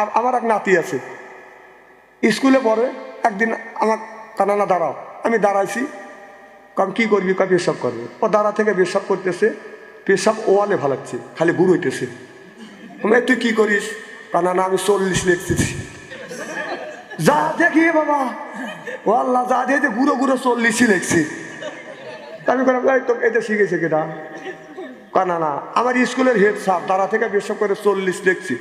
আর আমার এক নাতি আছে। স্কুলে পড়ে, একদিন আমার কানানা দাঁড়াও। আমি দাঁড়াইছি কারণ কী করবি? কা পেশাব করবে? ও দাঁড়া থেকে পেশাব করতেছে, পেশাব ওয়ালে ভালাচ্ছে খালি গুড় হইতেছে। আমি, তুই কী করিস? কানানা, আমি চল্লিশ লিখতেছি। যা দেখি বাবা ও আল্লাহ যা দিয়ে গুঁড়ো গুঁড়ো চল্লিশই লিখছি। আমি বললাম তো এটা শিখেছে কেটা কানা না আমার স্কুলের হেড স্যার তারা থেকে বেশক করে চল্লিশ লিখছি।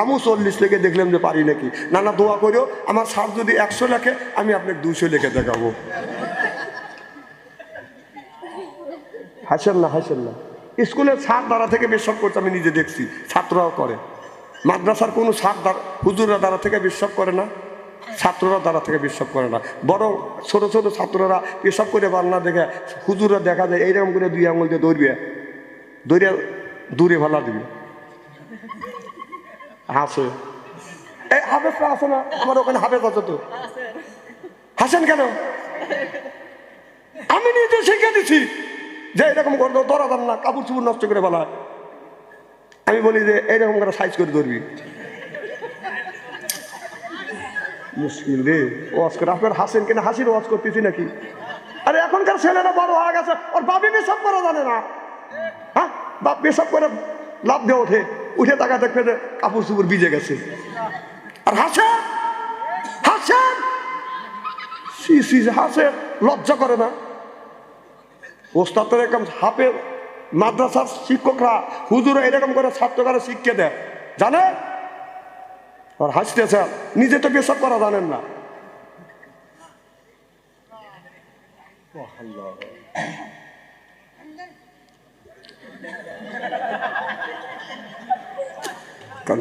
আমিও চল্লিশ লেখে দেখলাম যে পারি নাকি। না না দোয়া করেও, আমার সার যদি একশো লেখে, আমি আপনাকে দুশো লেখে দেখাবো। হাসেন না হাসেন না। স্কুলের সার দ্বারা থেকে বিশ্বাস করছে, আমি নিজে দেখছি, ছাত্ররাও করে। মাদ্রাসার কোনো সার দ্বারা, হুজুররা দ্বারা থেকে বিশ্বাস করে না, ছাত্ররা দ্বারা থেকে বিশ্বাস করে না। বরং ছোট ছোট ছাত্ররা পেশাব করে বান্না দেখে, হুজুররা দেখা যায়, এইরকম করে দুই আঙুল দিয়ে দৌড়বে, দৌড়ে দূরে ভালা দিবে। হাসে। এই হাফেজটা আছে না? আমার ওখানে হাফেজ আছে তো? হাসেন কেন? আমি নিজে শিখে দিছি যে এরকম করে ধরা দাম না, কাপড় চুপড় নষ্ট করে বলা আমি বলি যে এইরকম করে সাইজ করে ধরবি। মুশকিল রে, ওয়াজ করে। আপনার হাসেন কিনা? হাসির ওয়াজ করতেছি নাকি? আরে এখনকার ছেলেরা বড় হয়ে গেছে, ওর বাপি পেশাব করা জানে না। হ্যাঁ? বাপ পেশাব করে লাভ দিয়ে ওঠে। উঠে টাকা দেখবে যে কাপড় চুপড় ভিজে গেছে। আর হাসে হাসেন! সি সি হাসে, লজ্জা করে না। ওস্তাদ তো এরকম হাফে মাদ্রাসার শিক্ষকরা হুজুরা এরকম করে ছাত্রকারা শিক্ষা দেয়। জানে? আর হাসতেছে, নিজে তো পেশাব করা জানেন না।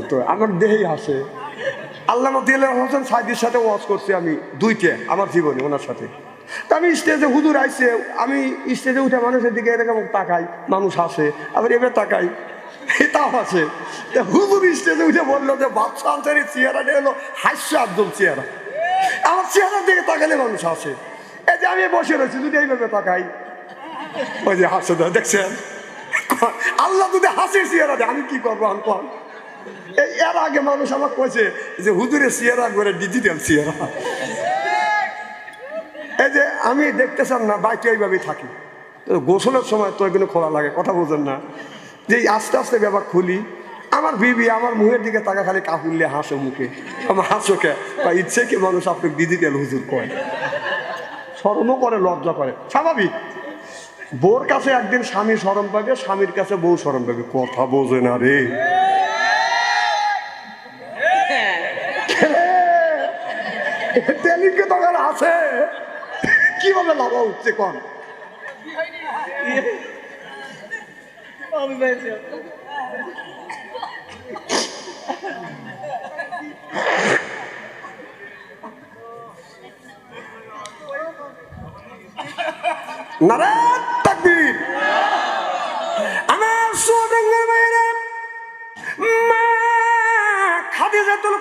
তো আমার দেহেই হাসে আল্লাহ দিল হোসেন সাইদির সাথে ওয়াজ করছি আমি দুইটে, আমার জীবনে ওনার সাথে। তা আমি স্টেজে হুজুর আইসে আমি স্টেজে উঠে মানুষের দিকে এরকম তাকাই, মানুষ হাসে আবার এবার তাকাই এটাও আছে। তা হুজুর স্টেজে উঠে বলল যে বাচ্চা আনসারের চেহারাটা হলো হাস্য আব্দুল চেহারা। আমার চেহারার দিকে তাকালে মানুষ হাসে এই যে আমি বসে রয়েছি, যদি এইভাবে তাকাই, ওই যে হাসে দেখছেন? আল্লাহ যদি হাসির চেহারা আমি কি করব, আমি এর আগে মানুষ আমার কইছে যে হুজুরে চেহারা করে ডিজিটাল চেহারা। এই যে আমি দেখতেছাম না, বাইকে এইভাবেই থাকি। গোসলের সময় তো এগুলো খোলা লাগে, কথা বোঝেন না। যে আস্তে আস্তে ব্যাপার খুলি, আমার বিবি আমার মুখের দিকে তাকা খালি কাকুললে হাসো মুখে। আমার হাসোকে বা ইচ্ছে কি মানুষ আপনাকে ডিজিটাল হুজুর কয়? শরমও করে, লজ্জা করে। স্বাভাবিক। বউর কাছে একদিন স্বামী শরম পাবে স্বামীর কাছে বউ শরম পাবে কথা বোঝে না রে। তেলিকে দোকান আছে। কীভাবে লাভ হচ্ছে কন? নারায়ণ!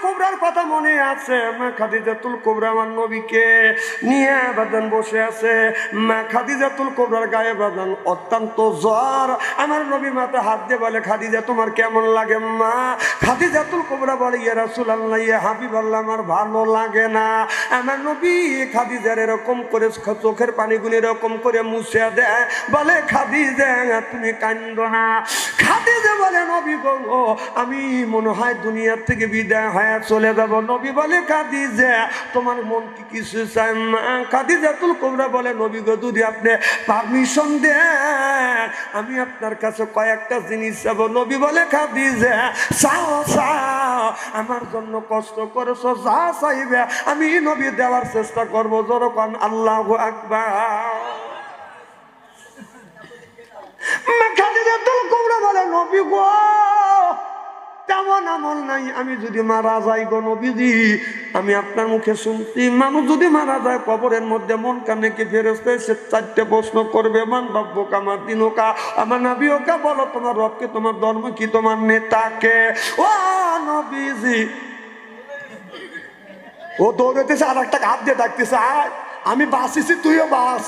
কোবরার কথা মনে আছে? মা খাদিজাতুল কোবরা আমার নবীকে নিয়ে বাদান বসে আছে। মা খাদিজাতুল কোবরার গায়ে বাদান অত্যন্ত জ্বর। আমার নবী মাথা হাত দিয়ে বলে, খাদিজা, তোমার কেমন লাগে মা? খাদিজাতুল কোবরা বলে, ইয়া রাসূলুল্লাহ, ইয়া হাবিবাল্লাহ, আমার ভালো লাগে না। আমার নবী খাদিজার এরকম করে চোখের পানিগুলি এরকম করে মুছে দেয়। বলে, খাদিজা, তুমি কান্দ না। খাদিজা বলে, নবী গো, আমি মনে হয় দুনিয়ার থেকে বিদায় হয়ে চলে যাব। নবী বলে খাদিজা তোমার মন কি কিছু চায় না? খাদিজা তুল কোবরা বলে, নবী গো, যদি আপনি পারমিশন দেন, আমি আপনার কাছে কয়েকটা জিনিস চাবো। নবী বলে খাদিজা চাও চাও, আমার জন্য কষ্ট করেছ, যা চাইবে, আমি নবী দেওয়ার চেষ্টা করব। যখন আল্লাহ আকবার। খাদিজাতুল কুবরা বলে, নবী গো তেমন আমল নাই, আমি যদি মারা যাই গো নবীজি, আমি আপনার মুখে শুনছি, মানুষ যদি মারা যায় কবরের মধ্যে, মন কানে কি ফেরস্তে সে চারটে প্রশ্ন করবে, মান বাব্যকা আমার দিনকা, আমার নাবিওকা বলো তোমার রবকে, তোমার ধর্ম কি, তোমার নেতাকে? ও নবীজি। ও দৌড়াইতেছে আর একটা হাত দিয়ে ডাকতেছে আমি বাসিছি তুইও বাস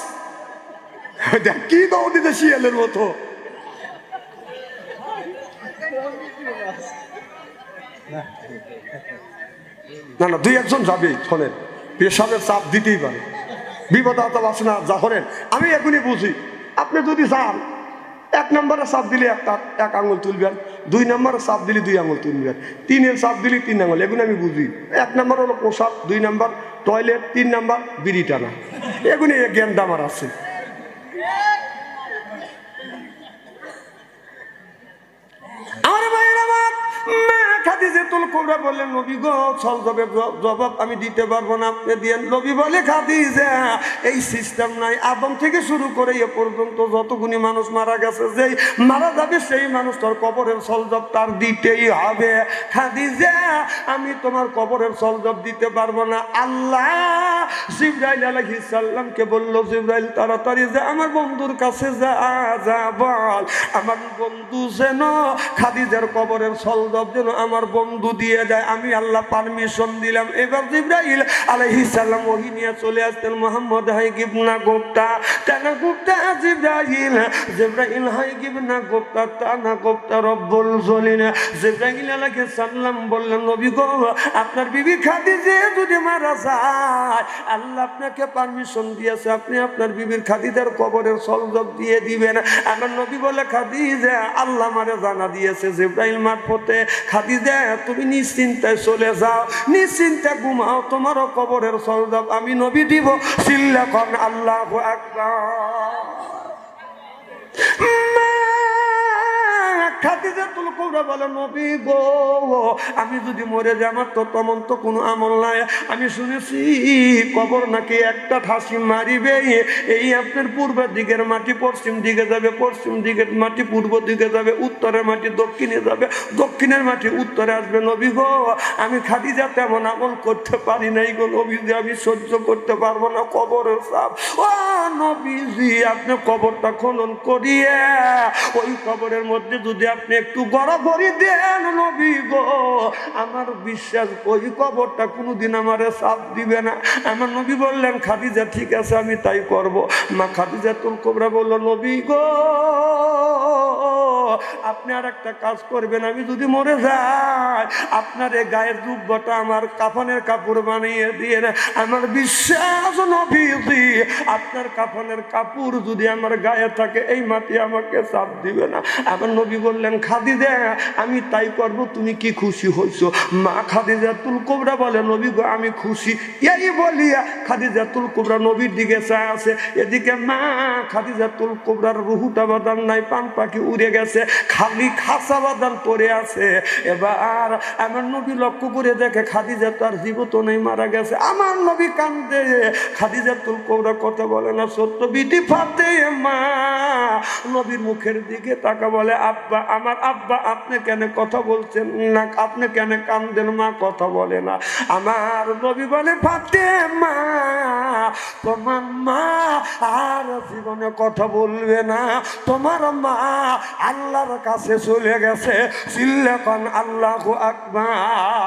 দেখ, কি দৌড় দিতে শিয়ালের মতো। না না, দুই একজন যাবেই শোনেন। পেশাবের চাপ দিতেই পারে। বিপদ আতাপ আছে না যা করেন আমি এখনই বুঝি। আপনি যদি যান, এক নম্বরে চাপ দিলে একটা, এক আঙুল তুলবেন, দুই নম্বরে চাপ দিলে দুই আঙুল তুলবেন, তিনের চাপ দিলে তিন আঙুল, এগুলো আমি বুঝি। এক নম্বর হলো পোশাক, দুই নম্বর টয়লেট, তিন নম্বর বিড়ি টানা। এগুলি জ্ঞান আমার আছে। আমার ভাইয়ের আমার খাদিজাতুল কুবরা বললেন নবী গো, ছল জবাব আমি দিতে পারব না। আপনি দিয়েন নবী বলে খাদিজা এই সিস্টেম নাই। আদম থেকে শুরু করে এ পর্যন্ত যতগুনি মানুষ মারা গেছে, যেই মারা যাবে, সেই মানুষ তোর কবরের সলজব তার দিতেই হবে। খাদিজা আমি তোমার কবরের সলজব দিতে পারব না। আল্লাহ জিব্রাইল আলাইহিস সালামকে বলল, জিব্রাইল, তাড়াতাড়ি যা, আমার বন্ধুর কাছে যা যা বল। আমার বন্ধু যেন খাদিজার কবরের সলজব যেন আমার বন্ধু দিয়ে যায়, আমি আল্লাহ পারমিশন দিলাম। এবার জিব্রাইল আলাইহিস সালাম ওহি নিয়ে চলে আসতেন, মোহাম্মদ, হাই গিবনা গোপ্তা টানা গোপ্তা, জিব্রাইল জিব্রাইল, হাই গিবনা গোপ্তা টানা গোপ্তা, রব্বুল জলিনা জিব্রাইল আলাইহিস সালাম বললেন, নবী গো, আপনার বিবি খাদিজে যদি মারা যায়, আল্লাহ আপনাকে পারমিশন দিয়েছে, আপনি আপনার বিবির খাদিজার কবরের সলজব দিয়ে দিবেন। আমার নবী বলে, খাদিজা, আল্লাহ মারে জানা দিয়েছে, জিব্রাইল মারফতে খাদিজা তুমি নিশ্চিন্তায় চলে যাও, নিশ্চিন্তে ঘুমাও, তোমারও কবরের সরদাব আমি নবী দিব। সিল্লাখন আল্লাহ খাদিজাতুল কুবরা বলে, নবী গো, আমি যদি মরে যাই, আমার তো তেমন তো কোনো আমল নাই। আমি শুনেছি, কবর নাকি একটা ঠাসি মারিবে, এই আপনার পূর্বের দিকের মাটি পশ্চিম দিকে যাবে, পশ্চিম দিকের মাটি পূর্ব দিকে যাবে, উত্তরের মাটি দক্ষিণে যাবে, দক্ষিণের মাটি উত্তরে আসবে। নবী গো, আমি খাদিজা তেমন আমল করতে পারি নাই গো নবী যে, আমি সহ্য করতে পারব না কবরের সাপ। ও নবীজি, আপনি কবরটা খনন করিয়ে, ওই কবরের মধ্যে যদি আপনি একটু করি দেন নবী গো। আমার বিশ্বাস, ওই কবরটা কোনোদিন আমারে সাপ দিবে না। আমার নবী বললেন, খাদিজা, ঠিক আছে, আমি তাই করব। মা খাদিজা তুল কোবরা বলল, নবী গো আপনি আর একটা কাজ করবেন, আমি যদি মরে যাই, আপনার এই গায়ের দুব্বটা আমার কাফনের কাপড় বানিয়ে দিয়ে আমার বিশ্বাস নবীজি আপনার কাফনের কাপড় যদি আমার গায়ে থাকে, এই মাটি আমাকে চাপ দিবে না। আমার নবী বললেন খাদি দে আমি তাই করব, তুমি কি খুশি হইছো? মা খাদিজা তুল কোবরা বলে, নবী গো, আমি খুশি। এই বলিয়া খাদিজা তুল কোবরা নবীর দিকে চায় আছে। এদিকে মা খাদিজা তুল কোবরার রুহুটা বাদান নাই, পান পাখি উড়ে গেছে। খালি খাসা বাদান পড়ে আছে। এবার আমার নবী লক্ষ্য করে দেখে খাদিজা তার জীবত নেই, মারা গেছে। আমার নবী কান্দে খাদিজা তুল কোবরা কথা বলে না, সত্য বিটি ফাতে মা নবীর মুখের দিকে তাকা বলে, আব্বা, আমার আব্বা, আপনি কেন কথা বলছেন না? আপনি কেন কান্দেন? মা কথা বলে না। আমার নবী বলে ফাতে মা তোমার মা আর জীবনে কথা বলবে না। তোমার মা আল্লাহর কাছে চলে গেছে। চিল্লাখন আল্লাহ আকবার।